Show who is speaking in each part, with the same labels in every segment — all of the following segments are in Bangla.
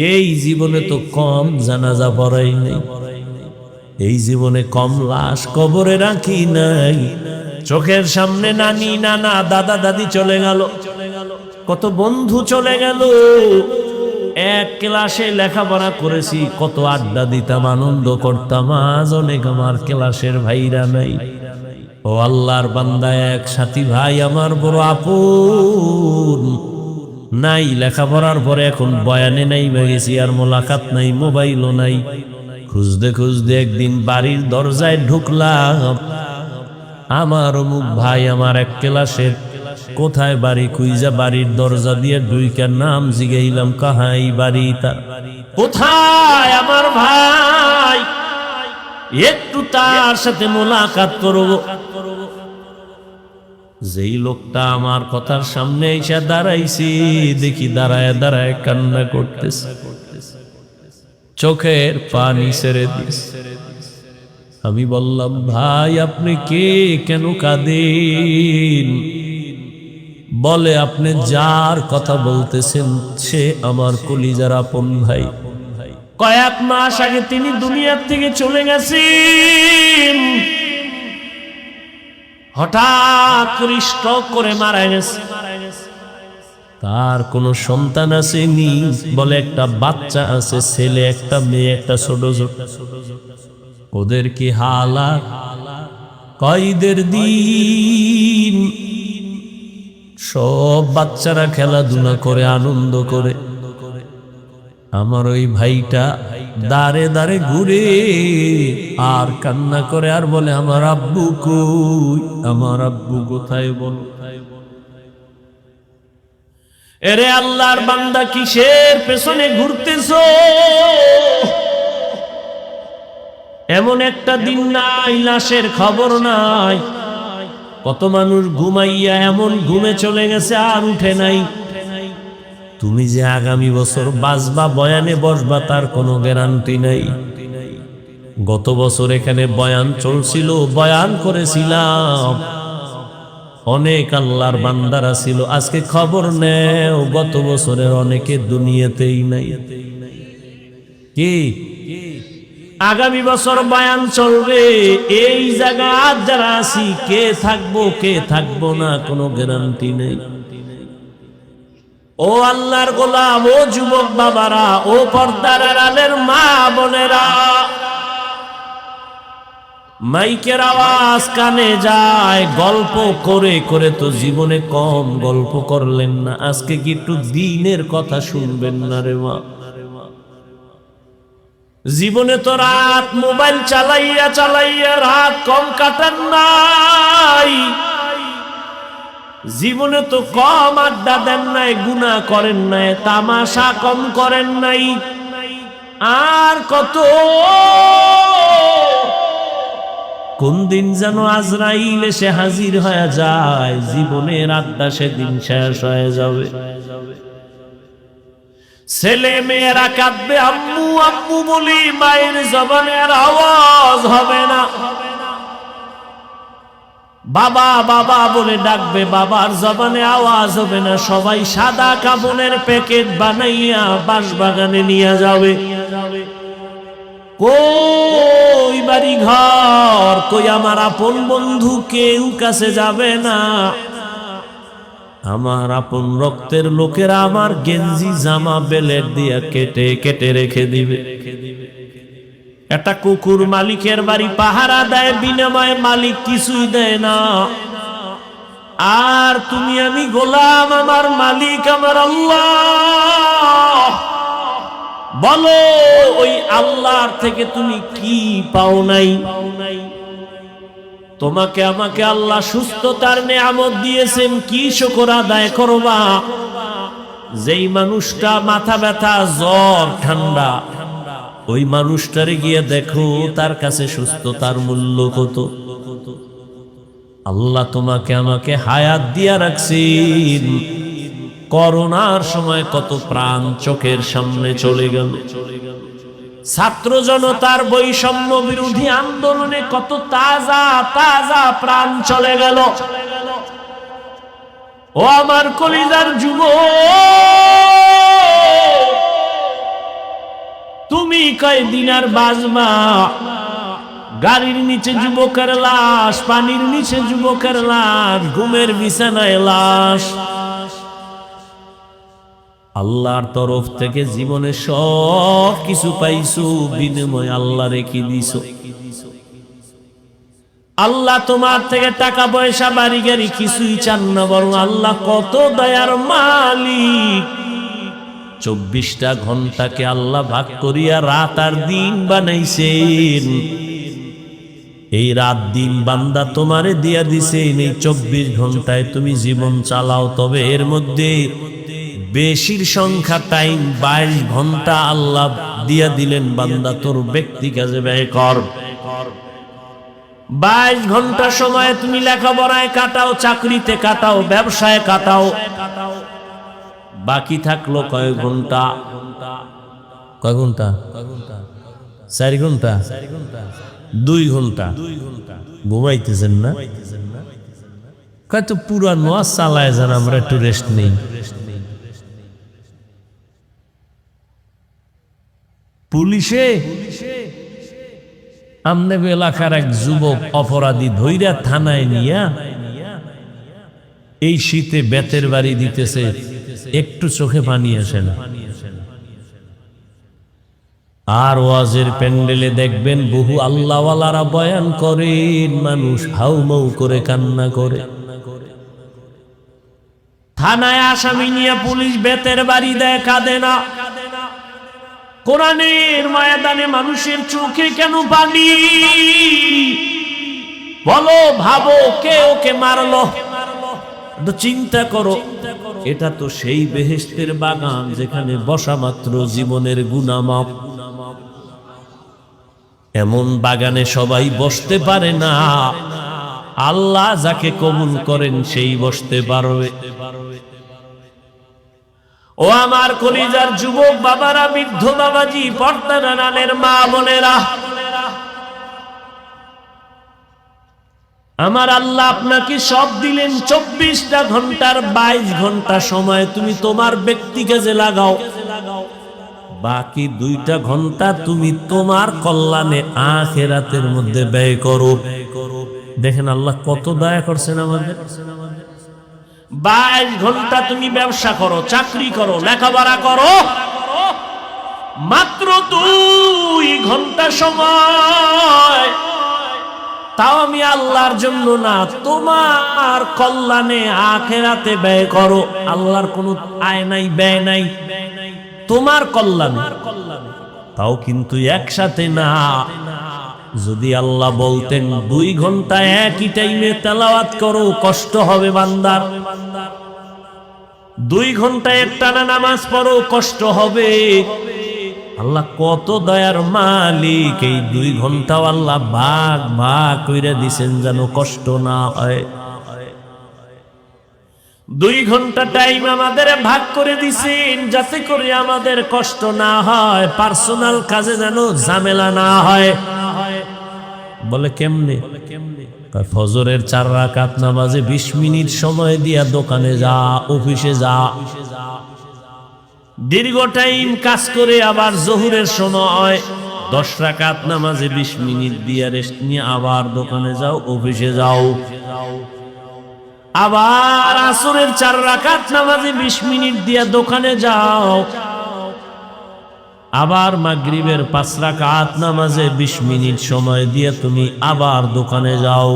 Speaker 1: এই জীবনে তো কম জানাজা পড়াই নেই। এই জীবনে কম লাশ কবরে রাখি নাই। চোখের সামনে নানি, নানা, দাদা, দাদি চলে গেল। কত বন্ধু চলে গেল। এক ক্লাসে লেখাপড়া করেছি, কত আড্ডা দিতাম, আনন্দ করতাম, আজ অনেক আমার ক্লাসের ভাইরা নাই। ও আল্লাহর বান্দা এক সাথী ভাই, আমার বড় আপন। নাই, লেখাপড়ার পরে এখন বয়ানে নাই গেছি আর মোলাকাত নাই, মোবাইলও নাই। খুঁজতে খুঁজতে একদিন বাড়ির দরজায় ঢুকলাম। আমার অমুক ভাই আমার এক ক্লাসের। কোথায় বাড়ি কুইজা বাড়ির দরজা দিয়ে দুইকার নাম জিগাইলাম, কাহাই বাড়ি তার কোথায় আমার ভাই? একটু তার সাথে মোলাকাত করব। যেই লোকটা আমার কথার সামনে এসে দাঁড়াইছি, দেখি দাঁড়ায় দাঁড়ায় কান্না করতেছে। চোখের পানি ছেড়ে দিস আমি বললাম, ভাই, আপনি কে? কেন কাঁদেন? বলে, আপনি যার কথা বলতেছেন, সে আমার কলিজার আপন ভাই। কয়েক মাস আগে তিনি দুনিয়ার থেকে চলে গেছেন। হঠাৎ করে করে মারা গেছে। তার কোনো সন্তান আসেনি বলে একটা বাচ্চা আছে, ছেলে, একটা মেয়ে, একটা ছোট ছোট। ওদের কি হালাত, কয়দের দিন? সব বাচ্চারা খেলাধুলা করে, আনন্দ করে। আমার ওই ভাইটা দাঁড়ে দাঁড়ে ঘুরে আর কান্না করে আর বলে, আমার আব্বু কই? আমার আব্বু কোথায় বল? এরে আল্লাহর বান্দা, কিসের পেছনে ঘুরতেছ? এমন একটা দিন নাই, লাশের খবর নাই। কত মানুষ ঘুমাইয়া এমন ঘুমে চলে গেছে, আর উঠে নাই। তুমি যে আগামী বছর বাসবা বয়ানে বসবা, তার কোনো গ্যারান্টি নাই। গত বছর এখানে বয়ান চলছিল, বয়ান করেছিলাম। অনেক আল্লাহর বান্দারা ছিল, আজকে খবর নেও, গত বছরের অনেকে দুনিয়াতেই নাই। কি? আগামী বছর বয়ান চলবে, এই জায়গা যারা আছি, কে থাকব কে থাকব না, কোনো গ্যারান্টি নেই। ও আল্লাহর গোলাম, ও যুবক বাবারা, ও পর্দার আড়ালের মা বোনেরা, মাইকের আওয়াজ কানে যায়, গল্প করে করে তো জীবনে কম গল্প করলেন না, আজকে কি একটু দিনের কথা শুনবেন না রে মা? জীবনে তো রাত মোবাইল চালাইয়া চালাইয়া রাত কম কাটান নাই। জীবনে তো কম আড্ডা দেন নাই গুণা করেন নাই, তামাশা কম করেন নাই। আর কত? কোন দিন যেন আজরাইল এসে হাজির হয়ে যায়, জীবনের আড্ডা সেদিন শেষ হয়ে যাবে। ছেলে মেয়েরা কাঁদবে, আম্মু আম্মু বলি, মায়ের জবানের আওয়াজ হবে না। বাবা বাবা বলে ডাকবে, বাবার জবানে আওয়াজ হবে না। সবাই সাদা কাপনের প্যাকেট বানাইয়া বাঁশ বাগানে নিয়ে যাবে। কই বাড়ি ঘর কই আমার আপন বন্ধু? কেউ কাছে যাবে না। আমার আপন রক্তের লোকেরা আমার গেঞ্জি, জামা বেলেট দিয়া কেটে কেটে রেখে দিবে রেখে দিবে। একটা কুকুর মালিকের বাড়ি পাহারা দেয়, বিনিময়ে মালিক কিছুই দেয় না। আর তুমি আমি গোলাম, আমার মালিক, আমার আল্লাহ। বলো, ওই আল্লাহর থেকে তুমি কি পাও নাই? তোমাকে আমাকে আল্লাহ সুস্থতার নেয়ামত দিয়েছেন, কি শকর আদায় করবা? যেই মানুষটা মাথা ব্যথা, জ্বর, ঠান্ডা ওই মানুষটারে গিয়ে দেখো, তার কাছে সুস্থতার মূল্য কত। আল্লাহ তোমাকে আমাকে হায়াত দিয়া রাখছেন। করোনার সময় কত প্রাণ চোখের সামনে চলে গেল। ছাত্র জনতার বৈষম্য বিরোধী আন্দোলনে কত তাজা তাজা প্রাণ চলে গেল। ও আমার কলিজার যুব তুমি কয়দিন আর বাজবা গাড়ির নিচে যুবকের লাশ, পানির নিচে যুবকের লাশ, ঘুমের বিছানায় লাশ। আল্লাহর তরফ থেকে জীবনে সব কিছু পাইছো, বিনিময় আল্লাহ রেখে দিছো। আল্লাহ তোমার থেকে টাকা পয়সা, বাড়ি গাড়ি কিছুই চান না, বরং আল্লাহ কত দয়ার মালিক। চব্বিশটা ঘন্টাকে আল্লাহ ভাগ করিয়া রাত আর দিন বানাইছেন। এই রাত দিন বান্দা তোমারে দিয়া দিছে এই চব্বিশ ঘন্টায় তুমি জীবন চালাও। তবে এর মধ্যে বেশির সংখ্যা টাইম বাইশ ঘণ্টা আল্লাহ দিয়া দিলেন বান্দা, তোর ব্যক্তি কাজে ব্যয় কর। বাইশ ঘণ্টা সময় তুমি লেখাপড়ায় কাটাও, চাকরিতে কাটাও, ব্যবসায় কাটাও। বাকি থাকল কয় ঘণ্টা? কয় ঘণ্টা? চার ঘণ্টা? দুই ঘণ্টা? ঘুমাইতেছেন না? কয় তো পুরা চালায় যান, আমরা একটু রেস্ট নেই। পুলিশে? আমনে এলাকার এক যুবক অপরাধী ধৈরা থানায় নিয়া এই শীতে বেতের বাড়ি দিতেছে। একটু চোখে পানি আসে না। আর ওয়াজের প্যান্ডেলে দেখবেন বহু আল্লাহওয়ালারা বয়ান করেন, মানুষ হাউমাউ করে, কান্না করে। থানায় আসামি নিয়ে পুলিশ বেতের বাড়ি দেয়, কাঁদে না। কোরআনের ময়দানে মানুষের চোখে কেন পানি? বলো, ভাবো, কে ওকে মারলো? চিন্তা করো। এটা তো সেই বেহেস্তের বাগান যেখানে বসা মাত্র জীবনের গুণামাপ। এমন বাগানে সবাই বসতে পারে না। আল্লাহ যাকে কবুল করেন সেই বসতে পারবে। ও আমার কলিজার যুবক বাবারা, বৃদ্ধ বাবাজি, পর্দা নানানের মা বোনেরা আমার আল্লাহ আপনাকে সব দিলেন চব্বিশটা ঘণ্টার বাইশ ঘণ্টা সময়। তুমি তোমার ব্যক্তি কাজে লাগাও, বাকি দুইটা ঘণ্টা তুমি তোমার কল্যাণে আখেরাতের মধ্যে ব্যয় করো। দেখেন আল্লাহ কত দয়া করছেন আমাদের। বাইশ ঘণ্টা তুমি ব্যবসা করো, চাকরি করো, লেখাপড়া করো। মাত্র দুই ঘণ্টা সময় তাও আমি আল্লাহর জন্য না। তোমার কল্যাণে আখেরাতে ব্যয় করো। আল্লাহর কোনো আয় নাই, ব্যয় নাই। তোমার কল্যাণে। তাও কিন্তু একসাথে না। যদি আল্লাহ বলতেন, দুই ঘণ্টা একই টাইমে তেলাওয়াত করো, কষ্ট হবে বান্দার। দুই ঘণ্টা একটানা নামাজ পড়ো, কষ্ট হবে। আল্লাহ কত দয়ার মালিক, এই দুই ঘন্টাও আল্লাহ ভাগ ভাগ কইরা দিছেন যেন কষ্ট না হয়। দুই ঘণ্টা টাইম আমাদের ভাগ করে দিছেন, যাতে করে আমাদের কষ্ট না হয় পার্সোনাল কাজে যেন ঝামেলা না হয়। বলে কেমনে? ফজরের চার রাকাত নামাজে বিশ মিনিট সময় দিয়া দোকানে যা, অফিসে যা। দীর্ঘ টাইম কাজ করে আবার জহুরের সময় দশ রাকাত নামাজে বিশ মিনিট দিয়ে রেস্ট নিয়ে আবার দোকানে যাও অফিসে যাও। আবার আসরের চার রাকাত নামাজে বিশ মিনিট দিয়ে দোকানে যাও। আবার মাগরিবের পাঁচ রাকাত নামাজে বিশ মিনিট সময় দিয়ে তুমি আবার দোকানে যাও।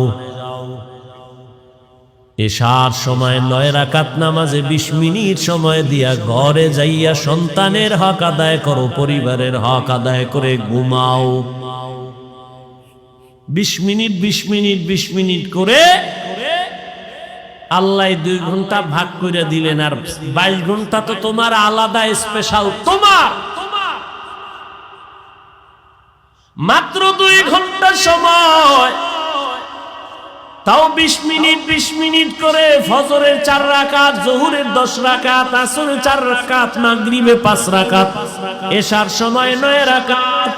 Speaker 1: এশার সময় নয় রাকাত নামাজে বিশ মিনিট সময় দিয়া ঘরে যাইয়া সন্তানের হক আদায় করো, পরিবারের হক আদায় করে ঘুমাও। বিশ মিনিট বিশ মিনিট বিশ মিনিট করে আল্লাহ দুই ঘণ্টা ভাগ করে দিলেন, আর বাইশ ঘণ্টা তো তোমার আলাদা স্পেশাল তোমার। মাত্র দুই ঘণ্টা সময় তাও বিশ মিনিট বিশ মিনিট করে ফজরের চার রাকাত, জহুরের দশ রাকাত আসরের চার রাকাত, মাগরিবে পাঁচ রাকাত। এসার সময় নয় রাকাত।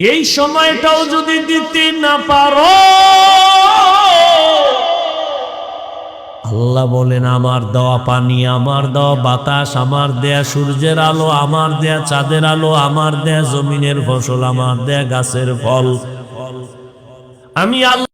Speaker 1: এই সময়টাও যদি দিতে না পারো আল্লাহ বলেন, আমার দেওয়া পানি, আমার দেওয়া বাতাস, আমার দেয়া সূর্যের আলো, আমার দেয়া চাঁদের আলো, আমার দেয়া জমিনের ফসল, আমার দেয়া গাছের ফল। আমি আল্লাহ